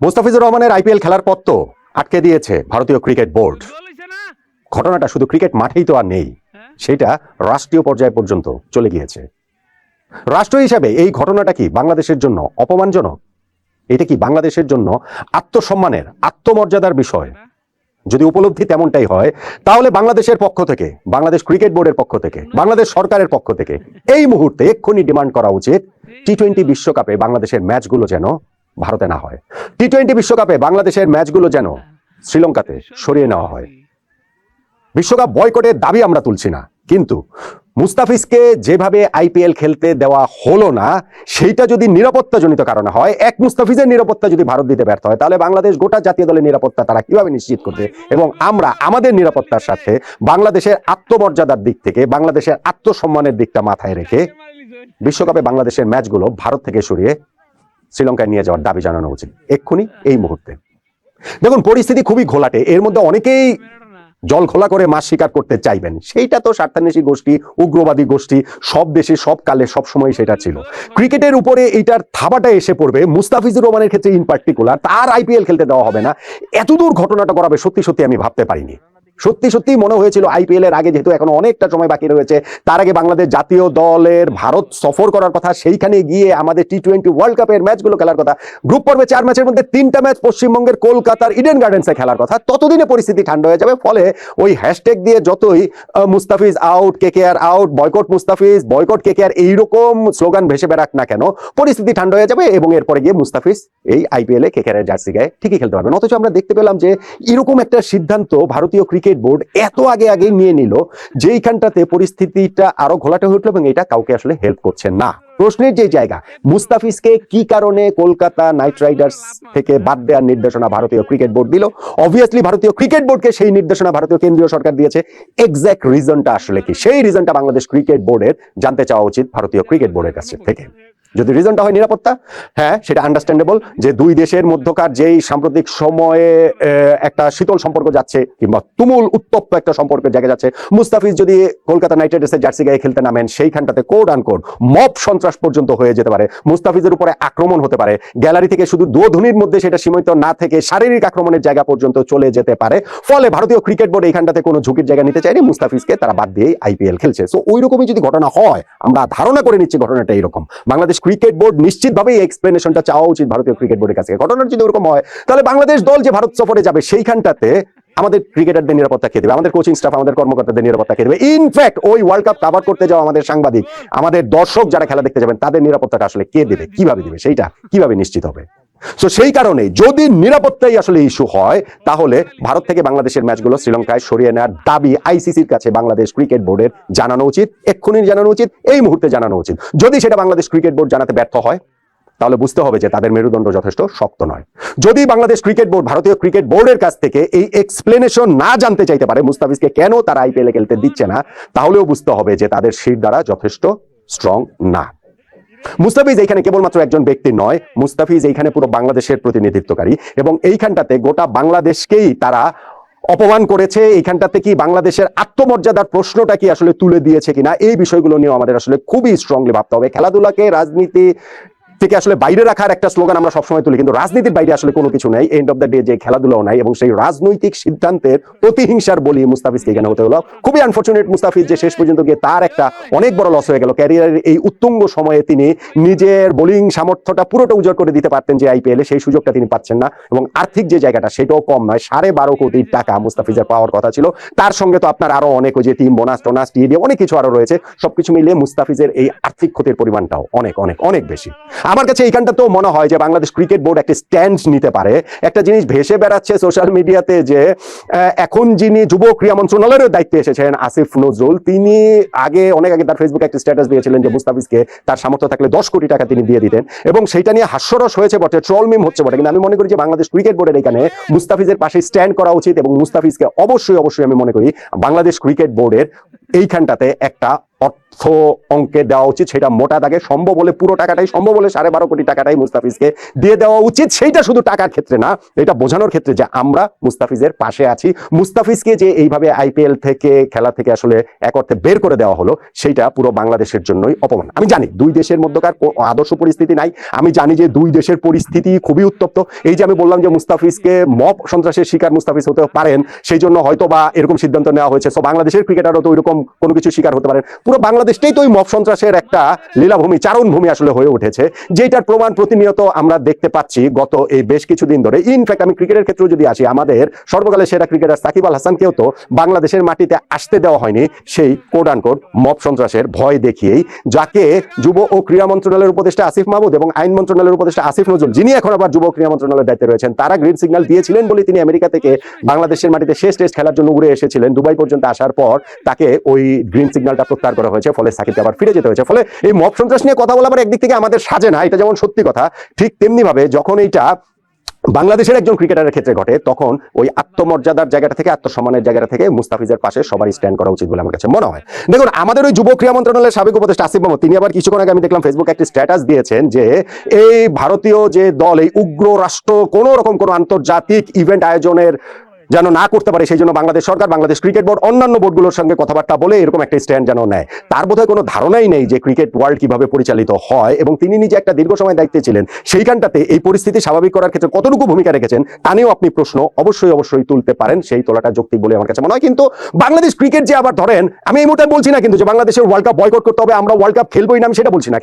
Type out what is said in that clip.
মোস্তাফিজুর রহমানের আইপিএল খেলার পর তো আটকে দিয়েছে ভারতীয় ক্রিকেট বোর্ড। ঘটনাটা শুধু ক্রিকেট মাঠেই তো আর নেই। সেটা রাষ্ট্রীয় পর্যায় পর্যন্ত চলে গিয়েছে। রাষ্ট্র হিসাবে এই ঘটনাটা কি বাংলাদেশের জন্য অপমানজনক? এটা কি বাংলাদেশের জন্য আত্মসম্মানের আত্মমর্যাদার বিষয়? যদি উপলব্ধি তেমনটাই হয় তাহলে বাংলাদেশের পক্ষ থেকে বাংলাদেশ ক্রিকেট বোর্ডের পক্ষ থেকে বাংলাদেশ সরকারের পক্ষ থেকে এই মুহূর্তে এক্ষুনি ডিমান্ড করা উচিত টি টোয়েন্টি বিশ্বকাপে বাংলাদেশের ম্যাচগুলো যেন ভারতে না হয়। টি টোয়েন্টি বিশ্বকাপে বাংলাদেশের ম্যাচগুলো যেন শ্রীলঙ্কাতে সরিয়ে নেওয়া হয়। বিশ্বকাপ বয়কটের দাবি আমরা তুলছি না। কিন্তু মুস্তাফিজকে যেভাবে আইপিএল খেলতে দেওয়া হলো না সেইটা যদি নিরাপত্তাজনিত কারণে হয় এক মুস্তাফিজের নিরাপত্তা যদি ভারত দিতে ব্যর্থ হয় তাহলে বাংলাদেশ গোটা জাতীয় দলের নিরাপত্তা তারা কীভাবে নিশ্চিত করবে? এবং আমরা আমাদের নিরাপত্তার সাথে বাংলাদেশের আত্মমর্যাদার দিক থেকে বাংলাদেশের আত্মসম্মানের দিকটা মাথায় রেখে বিশ্বকাপে বাংলাদেশের ম্যাচগুলো ভারত থেকে সরিয়ে শ্রীলঙ্কায় নিয়ে যাওয়ার দাবি জানানো উচিত। এক্ষুনি এই মুহূর্তে। দেখুন, পরিস্থিতি খুবই ঘোলাটে। এর মধ্যে অনেকেই জল খোলা করে মাছ শিকার করতে চাইবেন। সেইটা তো স্বার্থান্বেষী গোষ্ঠী, উগ্রবাদী গোষ্ঠী, সব দেশে, সব কালে, সব সময় সেটা ছিল। ক্রিকেটের উপরে এইটার থাবাটা এসে পড়বে। মুস্তাফিজুর রহমানের ক্ষেত্রে ইন পার্টিকুলার তার আইপিএল খেলতে দেওয়া হবে না। এতদূর ঘটনাটা করাবে, সত্যি সত্যি আমি ভাবতে পারিনি। সত্যি সত্যি মনে হয়েছিল আইপিএল এর আগে যেহেতু এখনও অনেকটা সময় বাকি রয়েছে, তার আগে বাংলাদেশ জাতীয় দলের ভারত সফর করার কথা, সেইখানে গিয়ে আমাদের টি টোয়েন্টি ওয়ার্ল্ড কাপের ম্যাচগুলো খেলার কথা গ্রুপ পর্বে চার ম্যাচের মধ্যে তিনটা ম্যাচ পশ্চিমবঙ্গের কলকাতার ইডেন গার্ডেন্সে খেলার কথা। ততদিনে পরিস্থিতি ঠান্ডা হয়ে যাবে, ফলে ওই হ্যাশট্যাগ দিয়ে যতই Mustafiz out K K R out boycott Mustafiz boycott K K R এইরকম স্লোগান ভেসে বেড়াক না কেন, পরিস্থিতি ঠান্ডা হয়ে যাবে এবং এরপরে গিয়ে মুস্তাফিজ এই আইপিএল এ কে কে আর জার্সি গায়ে ঠিকই খেলতে পারবেন। অথচ আমরা দেখতে পেলাম যে এরকম একটা সিদ্ধান্ত ভারতীয় ক্রিকেট বোর্ড এত আগে আগে নিয়ে নিল যেইখানটাতে পরিস্থিতিটা আরও ঘোলাটে হয়ে উঠল এবং এটা কাউকে আসলে হেল্প করছে না। প্রশ্নের যে জায়গা, মুস্তাফিজকে কি কারণে কলকাতা নাইট রাইডার্স থেকে বাদ দেওয়ার নির্দেশনা ভারতীয় ক্রিকেট বোর্ড দিল? অবভিয়াসলি ভারতীয় ক্রিকেট বোর্ডকে সেই নির্দেশনা ভারতীয় কেন্দ্রীয় সরকার দিয়েছে। এক্সাক্ট রিজনটা আসলে কি? সেই রিজনটা বাংলাদেশ ক্রিকেট বোর্ডের জানতে চাওয়া উচিত ভারতীয় ক্রিকেট বোর্ডের কাছ থেকে। যদি রিজনটা হয় নিরাপত্তা হ্যাঁ সেটা আন্ডারস্ট্যান্ডেবল যে দুই দেশের মধ্যকার যেই সাম্প্রতিক সময়ে একটা শীতল সম্পর্ক যাচ্ছে কিংবা তুমুল উত্তপ্ত একটা সম্পর্কের জায়গা যাচ্ছে। মুস্তাফিজ যদি কলকাতা নাইট রাইডার্সের জার্সি গায়ে খেলতে নামেন, সেইখানটাতে কোড আন কোড মব সন্ত্রাস পর্যন্ত হয়ে যেতে পারে। মুস্তাফিজের উপরে আক্রমণ হতে পারে। গ্যালারি থেকে শুধু দোধনির মধ্যে সেটা সীমিত না থেকে শারীরিক আক্রমণের জায়গা পর্যন্ত চলে যেতে পারে। ফলে ভারতীয় ক্রিকেট বোর্ড এইখানটাতে কোনো ঝুঁকির জায়গা নিতে চায়নি। মুস্তাফিজকে তারা বাদ দিয়ে আইপিএল খেলছে। সো ওই রকমই যদি ঘটনা হয়, আমরা ধারণা করে নিচ্ছি ঘটনাটা এরকম বাংলাদেশ ক্রিকেট বোর্ড নিশ্চিতভাবেই এক্সপ্লেনেশনটা চাওয়া উচিত ভারতীয় ক্রিকেট বোর্ডের কাছে ঘটনাটা যদি ওরকম হয়, তাহলে বাংলাদেশ দল যে ভারত সফরে যাবে, সেইখানটাতে আমাদের ক্রিকেটারদের নিরাপত্তা খেয়ে দেবে, আমাদের কোচিং স্টাফ আমাদের কর্মকর্তাদের নিরাপত্তা খেয়ে দেবে। ইনফ্যাক্ট ওই ওয়ার্ল্ড কাপ কাভার করতে যাওয়া আমাদের সাংবাদিক, আমাদের দর্শক যারা খেলা দেখতে যাবেন, তাদের নিরাপত্তাটা আসলে কে দেবে, কীভাবে দেবে, সেইটা কীভাবে নিশ্চিত হবে? তো সেই কারণে যদি নিরাপত্তাই আসলে ইস্যু হয়, তাহলে ভারত থেকে বাংলাদেশের ম্যাচগুলো শ্রীলঙ্কায় সরিয়ে নেওয়ার দাবি আইসিসির কাছে বাংলাদেশ ক্রিকেট বোর্ডের জানানো উচিত, এক্ষুনি জানানো উচিত, এই মুহূর্তে জানানো উচিত। যদি সেটা বাংলাদেশ ক্রিকেট বোর্ড জানাতে ব্যর্থ হয়, তাহলে বুঝতে হবে যে তাদের মেরুদণ্ড যথেষ্ট শক্ত নয়। যদি বাংলাদেশ ক্রিকেট বোর্ড, ভারতীয় ক্রিকেট বোর্ডের কাছ থেকে এই এক্সপ্লেনেশন না জানতে চাইতে পারে, মুস্তাফিজকে কেন তারা আইপিএল খেলতে দিচ্ছে না, তাহলেও বুঝতে হবে যে তাদের শির দ্বারা যথেষ্ট স্ট্রং না। মুস্তাফিজ এইখানে কেবলমাত্র একজন ব্যক্তি নয়, মুস্তাফিজ এইখানে পুরো বাংলাদেশের প্রতিনিধিত্বকারী এবং এইখানটাতে গোটা বাংলাদেশকেই তারা অপমান করেছে, এইখানটাতে কি বাংলাদেশের আত্মমর্যাদার প্রশ্নটা কি আসলে তুলে দিয়েছে কিনা, এই বিষয়গুলো নিয়ে আমাদের আসলে খুবই স্ট্রংলি ভাবতে হবে। খেলাধুলাকে, রাজনীতি থেকে আসলে বাইরে রাখার একটা স্লোগান আমরা সবসময় তুলি, কিন্তু রাজনীতির বাইরে আসলে কোনো কিছু নাই। এন্ড অফ দ্য ডে যে খেলাধুলাও নাই এবং সেই রাজনৈতিক সিদ্ধান্তের প্রতিহিংসার বলি মুস্তাফিজকে এখানে হতে হলো। খুবই আনফর্চুনেট মুস্তাফিজ যে শেষ পর্যন্ত গিয়ে তার একটা অনেক বড় লস হয়ে গেল। ক্যারিয়ারের এই উত্তুঙ্গ সময়ে তিনি নিজের বোলিং সামর্থ্যটা পুরোটা উজাড় করে দিতে পারতেন যে আইপিএলে সেই সুযোগটা তিনি পাচ্ছেন না এবং আর্থিক যে জায়গাটা সেটাও কম নয়, সাড়ে বারো কোটি টাকা মুস্তাফিজের পাওয়ার কথা ছিল। তার সঙ্গে তো আপনার আরও অনেক যে টিম বোনাস টোনাস টিএডি অনেক কিছু আরও রয়েছে। সবকিছু মিলিয়ে মুস্তাফিজের এই আর্থিক ক্ষতির পরিমাণটাও অনেক অনেক অনেক বেশি। আমার কাছে এইখানটা তো মনে হয় যে বাংলাদেশ ক্রিকেট বোর্ড একটা স্ট্যান্ড নিতে পারে। একটা জিনিস ভেসে বেড়াচ্ছে সোশ্যাল মিডিয়াতে যে এখন যিনি যুব ক্রীড়া মন্ত্রণালয়ের দায়িত্বে এসেছেন আসিফ নজরুল তিনি আগে অনেক আগে তার ফেসবুকে একটা স্ট্যাটাস দিয়েছিলেন যে মুস্তাফিজকে তার সামর্থ্য থাকলে দশ কোটি টাকা তিনি দিয়ে দিতেন এবং সেইটা নিয়ে হাস্যরস হয়েছে বটে ট্রল মিম হচ্ছে বটে। কিন্তু আমি মনে করি যে বাংলাদেশ ক্রিকেট বোর্ডের এখানে মুস্তাফিজের পাশে স্ট্যান্ড করা উচিত এবং মুস্তাফিজকে অবশ্যই অবশ্যই আমি মনে করি বাংলাদেশ ক্রিকেট বোর্ডের এইখানটাতে একটা অর্থ অঙ্কে দেওয়া উচিত, সেটা মোটা দাগে সম্ভব হলে পুরো টাকাটাই সম্ভব হলে সাড়ে বারো কোটি টাকাটাই মুস্তাফিজকে দিয়ে দেওয়া উচিত। সেইটা শুধু টাকার ক্ষেত্রে না, এটা বোঝানোর ক্ষেত্রে যে আমরা মুস্তাফিজের পাশে আছি। মুস্তাফিজকে যে এইভাবে আইপিএল থেকে, খেলা থেকে আসলে এক অর্থে বের করে দেওয়া হলো সেইটা পুরো বাংলাদেশের জন্যই অপমান। আমি জানি দুই দেশের মধ্যকার আদর্শ পরিস্থিতি নাই, আমি জানি যে দুই দেশের পরিস্থিতি খুবই উত্তপ্ত। এই যে আমি বললাম যে মুস্তাফিজকে মব সন্ত্রাসের শিকার মুস্তাফিজ হতে পারেন, সেই জন্য হয়তো বা এরকম সিদ্ধান্ত নেওয়া হয়েছে। সো বাংলাদেশের ক্রিকেটারও তো ওইরকম কোনো কিছু শিকার হতে পারেন। পুরো বাংলাদেশটাই তো ওই মব সন্ত্রাসের একটা লীলাভূমি, চারণভূমি আসলে হয়ে উঠেছে যেটার প্রমাণ প্রতিনিয়ত আমরা দেখতে পাচ্ছি গত এই বেশ কিছুদিন ধরে। ইনফ্যাক্ট আমি ক্রিকেটের ক্ষেত্রে যদি আসি, আমাদের সর্বকালের সেরা ক্রিকেটার সাকিব আল হাসানকেও তো বাংলাদেশের মাটিতে আসতে দেওয়া হয়নি সেই কোড আনকোড মব সন্ত্রাসের ভয় দেখিয়েই, যাকে যুব ও ক্রীড়া মন্ত্রণালয়ের উপদেষ্টা আসিফ মাহমুদ এবং আইন মন্ত্রণালয়ের উপদেষ্টা আসিফ নজরুল, যিনি এখন আবার যুব ক্রীড়া মন্ত্রণালয়ের দায়িত্বে রয়েছেন, তারা গ্রিন সিগন্যাল দিয়েছিলেন বলে তিনি আমেরিকা থেকে বাংলাদেশের মাটিতে শেষ টেস্ট খেলার জন্য উড়ে এসেছিলেন। দুবাই পর্যন্ত আসার পর তাকে ওই গ্রিন সিগন্যালটা প্রত্যাহার করা হয়েছে, ফলে সাকিবকে আবার ফিরে যেতে হয়েছে। ফলে এই মব সন্ত্রাস নিয়ে কথা বলা আবার একদিক থেকে আমাদের সাজে না, এটা যেমন সত্যি কথা, ঠিক তেমনি ভাবে যখন এইটা বাংলাদেশের একজন ক্রিকেটারের ক্ষেত্রে ঘটে, তখন ওই আত্মমর্যাদার জায়গাটা থেকে, আত্মসম্মানের জায়গাটা থেকে মুস্তাফিজের পাশে সবারই স্ট্যান্ড করা উচিত বলে আমার কাছে মনে হয়। দেখুন, আমাদের ওই যুব ক্রীড়া মন্ত্রণালয়ের সাবেক উপদেষ্টা আসিফ মাহমুদ, তিনি আবার কিছুক্ষণ আগে আমি দেখলাম ফেসবুকে একটি স্ট্যাটাস দিয়েছেন যে এই ভারতীয় যে দল, এই উগ্র রাষ্ট্র, কোনো রকম কোনো আন্তর্জাতিক ইভেন্ট আয়োজনের যেন না করতে পারে সেই জন্য বাংলাদেশ সরকার, বাংলাদেশ ক্রিকেট বোর্ড অন্যান্য বোর্ডগুলোর সঙ্গে কথাবার্তা বলে এরকম একটা স্ট্যান্ড যেন নেয়। তার বোধহয় কোনো ধারণাই নেই যে ক্রিকেট ওয়ার্ল্ড কীভাবে পরিচালিত হয় এবং তিনি নিজে একটা দীর্ঘ সময় দায়িত্বে ছিলেন। সেইখানটাতে এই পরিস্থিতি স্বাভাবিক করার ক্ষেত্রে কতটুকু ভূমিকা রেখেছেন, তা নিয়েও আপনি প্রশ্ন অবশ্যই অবশ্যই তুলতে পারেন। সেই তোলাটা যৌক্তিক বলে আমার কাছে মনে হয়। কিন্তু বাংলাদেশ ক্রিকেট যে আবার ধরেন, আমি এই মুহূর্তে বলছি না কিন্তু যে বাংলাদেশের ওয়ার্ল্ড কাপ বয়কট করতে হবে, আমরা ওয়ার্ল্ড কাপ খেলবোই না, আমি সেটা বলছি না।